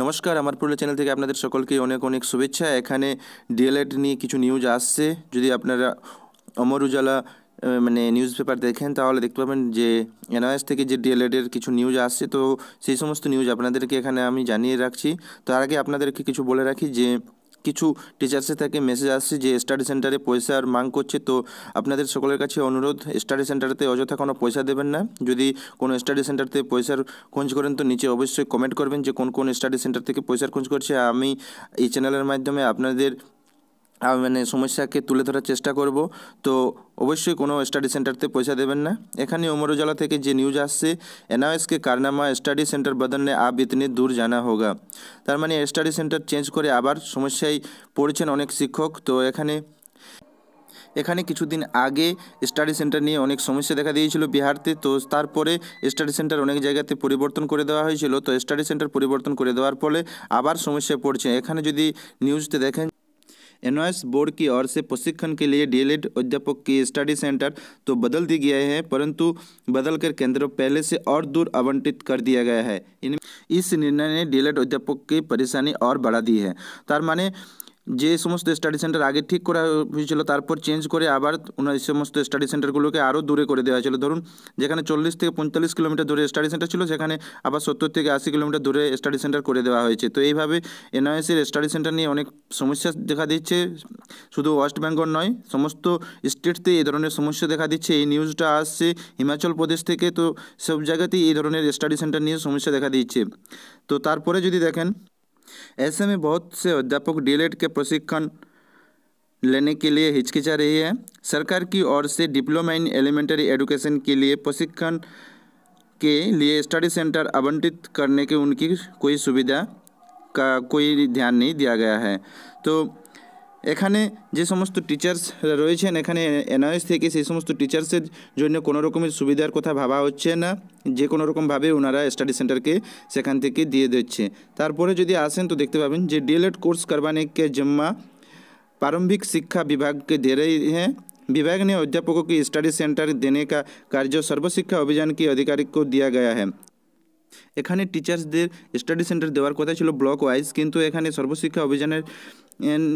নমস্কার, আমার পুরুলিয়া চ্যানেল থেকে আপনাদের সকলকে অনেক অনেক শুভেচ্ছা। এখানে ডিএলএড নিয়ে কিছু নিউজ আসছে। যদি আপনারা অমর উজালা মানে নিউজ পেপার দেখেন, তাহলে দেখতে পাবেন যে এনআইএস থেকে যে ডিএলএডের কিছু নিউজ আসছে, তো সেই সমস্ত নিউজ আপনাদেরকে এখানে আমি জানিয়ে রাখছি। তার আগে আপনাদেরকে কিছু বলে রাখি যে কিছু টিচার্সের থেকে মেসেজ আসছে যে স্টাডি সেন্টারে পয়সার মাং করছে। তো আপনাদের সকলের কাছে অনুরোধ স্টাডি সেন্টারতে অযথা কোনো পয়সা দেবেন না। যদি কোনো স্টাডি সেন্টারতে পয়সার খোঁজ করেন, তো নিচে অবশ্যই কমেন্ট করবেন যে কোন কোন স্টাডি সেন্টার থেকে পয়সার খোঁজ করছে। আমি এই চ্যানেলের মাধ্যমে আপনাদের মানে সমস্যাকে তুলে ধরার চেষ্টা করব। তো অবশ্যই কোনো স্টাডি সেন্টারতে পয়সা দেবেন না। এখানে অমর উজালা থেকে যে নিউজ আসছে, এনআইএসকে কারনামা স্টাডি সেন্টার বদলনে আব ইতনে দূর জানা হোগা। তার মানে স্টাডি সেন্টার চেঞ্জ করে আবার সমস্যায় পড়েছেন অনেক শিক্ষক। তো এখানে এখানে কিছুদিন আগে স্টাডি সেন্টার নিয়ে অনেক সমস্যা দেখা দিয়েছিল বিহারতে। তো তারপরে স্টাডি সেন্টার অনেক জায়গাতে পরিবর্তন করে দেওয়া হয়েছিল। তো স্টাডি সেন্টার পরিবর্তন করে দেওয়ার ফলে আবার সমস্যায় পড়ছে। এখানে যদি নিউজতে দেখেন एनवाइस बोर्ड की ओर से प्रशिक्षण के लिए डीएलएड अध्यापक की स्टडी सेंटर तो बदल दी गया है, परंतु बदलकर केंद्र पहले से और दूर आवंटित कर दिया गया है। इन इस निर्णय ने डीएलएड अध्यापक की परेशानी और बढ़ा दी है। तार माने যে সমস্ত স্টাডি সেন্টার আগে ঠিক করা হয়েছিল, তারপর চেঞ্জ করে আবার ওনার সমস্ত স্টাডি সেন্টারগুলোকে আরও দূরে করে দেওয়া হয়েছিল। ধরুন, যেখানে চল্লিশ থেকে পঁয়তাল্লিশ কিলোমিটার দূরে স্টাডি সেন্টার ছিল, সেখানে আবার সত্তর থেকে আশি কিলোমিটার দূরে স্টাডি সেন্টার করে দেওয়া হয়েছে। তো এইভাবে এনআইএসের স্টাডি সেন্টার নিয়ে অনেক সমস্যা দেখা দিচ্ছে। শুধু ওয়েস্ট বেঙ্গল নয়, সমস্ত স্টেটতে এই ধরনের সমস্যা দেখা দিচ্ছে। এই নিউজটা আসছে হিমাচল প্রদেশ থেকে, তো সব জায়গাতেই এই ধরনের স্টাডি সেন্টার নিয়ে সমস্যা দেখা দিচ্ছে। তো তারপরে যদি দেখেন ऐसे में बहुत से अध्यापक डीएलएड के प्रशिक्षण लेने के लिए हिचकिचा रही है। सरकार की ओर से डिप्लोमा इन एलिमेंट्री एडुकेशन के लिए प्रशिक्षण के लिए स्टडी सेंटर आवंटित करने के उनकी कोई सुविधा का कोई ध्यान नहीं दिया गया है। তো এখানে যে সমস্ত টিচার্স রয়েছেন এখানে এনআইএস থেকে সেই সমস্ত টিচার্সের জন্য কোনো রকমের সুবিধার কথা ভাবা হচ্ছে না যে কোনো রকমভাবে ওনারা স্টাডি সেন্টারকে সেখান থেকে দিয়ে দিচ্ছে তারপরে যদি আসেন তো দেখতে পাবেন যে डीएलएड कोर्स करवाने के जिम्मा प्रारंभिक शिक्षा विभाग के दे रही है विभाग ने अध्यापकों की स्टडी सेंटर देने का कार्य सर्वशिक्षा अभियान के अधिकारी को दिया गया है এখানে টিচার্সদের স্টাডি সেন্টার দেওয়ার কথা ছিল ব্লক ওয়াইজ কিন্তু এখানে সর্বশিক্ষা অভিযানের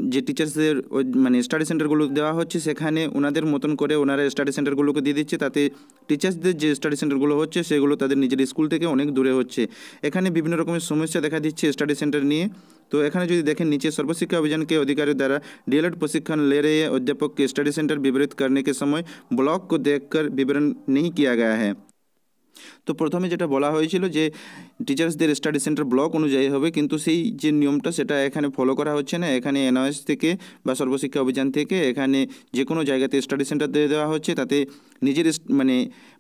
যে টিচার্সদের ওই মানে স্টাডি সেন্টারগুলো দেওয়া হচ্ছে সেখানে ওনাদের মতন করে ওনারা স্টাডি সেন্টারগুলোকে দিয়ে দিচ্ছে তাতে টিচার্সদের যে স্টাডি সেন্টারগুলো হচ্ছে সেগুলো তাদের নিজের স্কুল থেকে অনেক দূরে হচ্ছে এখানে বিভিন্ন রকমের সমস্যা দেখা দিচ্ছে স্টাডি সেন্টার নিয়ে तो এখানে যদি দেখেন नीचे सर्वशिक्षा अभियान के अधिकारियों द्वारा डीएलएड प्रशिक्षण ले रहे अध्यापक के स्टडी सेंटर विवरित करने के समय ब्लॉक को देखकर विवरण नहीं किया गया है তো প্রথমে যেটা বলা হয়েছিল যে টিচার্সদের স্টাডি সেন্টার ব্লক অনুযায়ী হবে, কিন্তু সেই যে নিয়মটা সেটা এখানে ফলো করা হচ্ছে না। এখানে এনওএস থেকে বা সর্বশিক্ষা অভিযান থেকে এখানে যে কোনো জায়গাতে স্টাডি সেন্টার দিয়ে দেওয়া হচ্ছে। তাতে নিজের মানে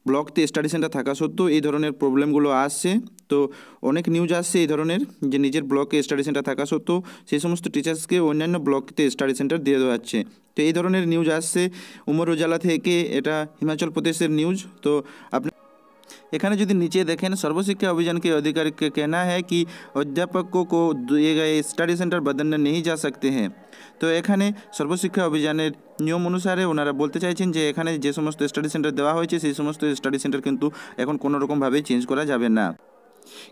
ব্লকতে স্টাডি সেন্টার থাকা সত্ত্বেও এই ধরনের প্রবলেমগুলো আসছে। তো অনেক নিউজ আসছে এই ধরনের যে নিজের ব্লকে স্টাডি সেন্টার থাকা সত্ত্বেও সেই সমস্ত টিচার্সকে অন্যান্য ব্লকতে স্টাডি সেন্টার দিয়ে দেওয়া হচ্ছে। তো এই ধরনের নিউজ আসছে। উমর উজালা থেকে এটা হিমাচল প্রদেশের নিউজ তো আপনি এখানে যদি নিচে দেখেন सर्वशिक्षा अभियान के अधिकारी का कहना है कि अध्यापकों को दिए गए स्टाडी सेंटर बदलने नहीं जा सकते हैं তো এখানে সর্বশিক্ষা অভিযানের নিয়ম অনুসারে ওনারা বলতে চাইছেন যে এখানে যে সমস্ত স্টাডি সেন্টার দেওয়া হয়েছে সেই সমস্ত স্টাডি সেন্টার কিন্তু এখন কোনো রকমভাবেই চেঞ্জ করা যাবে না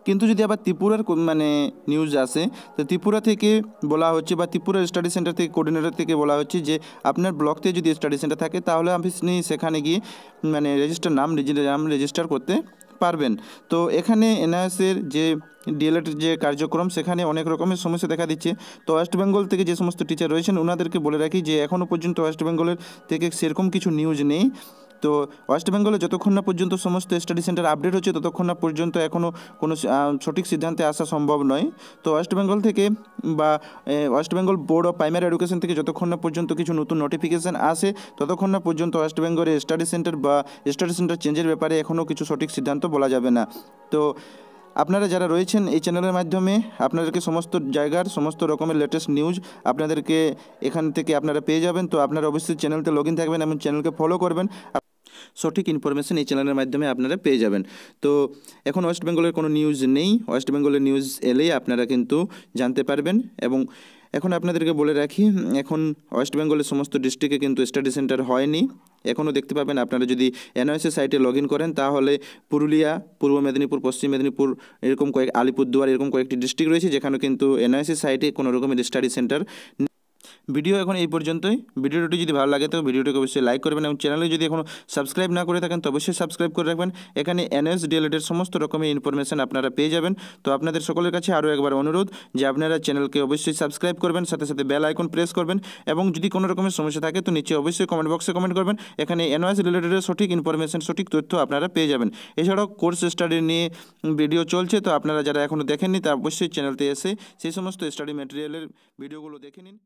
কিন্তু যদি আবার ত্রিপুরার মানে নিউজ আসে, তো ত্রিপুরা থেকে বলা হচ্ছে বা ত্রিপুরা স্টাডি সেন্টার থেকে কোঅর্ডিনেটর থেকে বলা হচ্ছে যে আপনার ব্লকতে যদি স্টাডি সেন্টার থাকে, তাহলে আপনি সেখানে গিয়ে মানে রেজিস্টার নাম নাম রেজিস্টার করতে পারবেন। তো এখানে এনআইএসের যে ডিএলএড যে কার্যক্রম, সেখানে অনেক রকমের সমস্যা দেখা দিচ্ছে। তো ওয়েস্ট বেঙ্গল থেকে যে সমস্ত টিচার রয়েছেন ওনাদেরকে বলে রাখি যে এখনও পর্যন্ত ওয়েস্ট বেঙ্গলের থেকে সেরকম কিছু নিউজ নেই। তো ওয়েস্ট বেঙ্গলে যতক্ষণ না পর্যন্ত সমস্ত স্টাডি সেন্টার আপডেট হচ্ছে, ততক্ষণ না পর্যন্ত এখনও কোনো সঠিক সিদ্ধান্তে আসা সম্ভব নয়। তো ওয়েস্ট বেঙ্গল থেকে বা West Bengal board of primary education থেকে যতক্ষণ না পর্যন্ত কিছু নতুন নোটিফিকেশান আসে, ততক্ষণ না পর্যন্ত ওয়েস্ট বেঙ্গলের স্টাডি সেন্টার বা স্টাডি সেন্টার চেঞ্জের ব্যাপারে এখনও কিছু সঠিক সিদ্ধান্ত বলা যাবে না। তো আপনারা যারা রয়েছেন এই চ্যানেলের মাধ্যমে, আপনাদেরকে সমস্ত জায়গার, সমস্ত রকমের লেটেস্ট নিউজ আপনাদেরকে এখান থেকে আপনারা পেয়ে যাবেন। তো আপনারা অবশ্যই চ্যানেলতে লগ থাকবেন এবং চ্যানেলকে ফলো করবেন। সঠিক ইনফরমেশন এই চ্যানেলের মাধ্যমে আপনারা পেয়ে যাবেন। তো এখন ওয়েস্ট বেঙ্গলের কোনো নিউজ নেই। ওয়েস্ট বেঙ্গলের নিউজ এলেই আপনারা কিন্তু জানতে পারবেন এবং এখন আপনাদেরকে বলে রাখি, এখন ওয়েস্ট বেঙ্গলের সমস্ত ডিস্ট্রিক্টে কিন্তু স্টাডি সেন্টার হয়নি। এখনও দেখতে পাবেন আপনারা যদি এনওএসএ সাইটে লগ করেন, তাহলে পুরুলিয়া, পূর্ব মেদিনীপুর, পশ্চিম মেদিনীপুর, এরকম কয়েক আলিপুরদুয়ার, এরকম কয়েকটি ডিস্ট্রিক্ট রয়েছে, যেখানে কিন্তু এনওএসএ সাইটে কোনো রকমের স্টাডি সেন্টার ভিডিও এখন এই পর্যন্তই। ভিডিওটি যদি ভালো লাগে তো ভিডিওটিকে অবশ্যই লাইক করবেন এবং চ্যানেলে যদি এখনও সাবস্ক্রাইব না করে থাকেন, তো অবশ্যই সাবস্ক্রাইব করে রাখবেন। এখানে এনএস ডিএলএডের সমস্ত রকমের ইনফরমেশন আপনারা পেয়ে যাবেন। তো আপনাদের সকলের কাছে আরও একবার অনুরোধ যে আপনারা চ্যানেলকে অবশ্যই সাবস্ক্রাইব করবেন, সাথে সাথে বেল আইকন প্রেস করবেন এবং যদি কোনো রকমের সমস্যা থাকে, তো নিচে অবশ্যই কমেন্ট বক্সে কমেন্ট করবেন। এখানে এনওএস রিলেটেডের সঠিক ইনফরমেশন সঠিক তথ্য আপনারা পেয়ে যাবেন। এছাড়াও কোর্স স্টাডি নিয়ে ভিডিও চলছে, তো আপনারা যারা এখনও দেখেননি, তা অবশ্যই চ্যানেলতে এসে সেই সমস্ত স্টাডি ম্যাটেরিয়ালের ভিডিওগুলো দেখে নিন।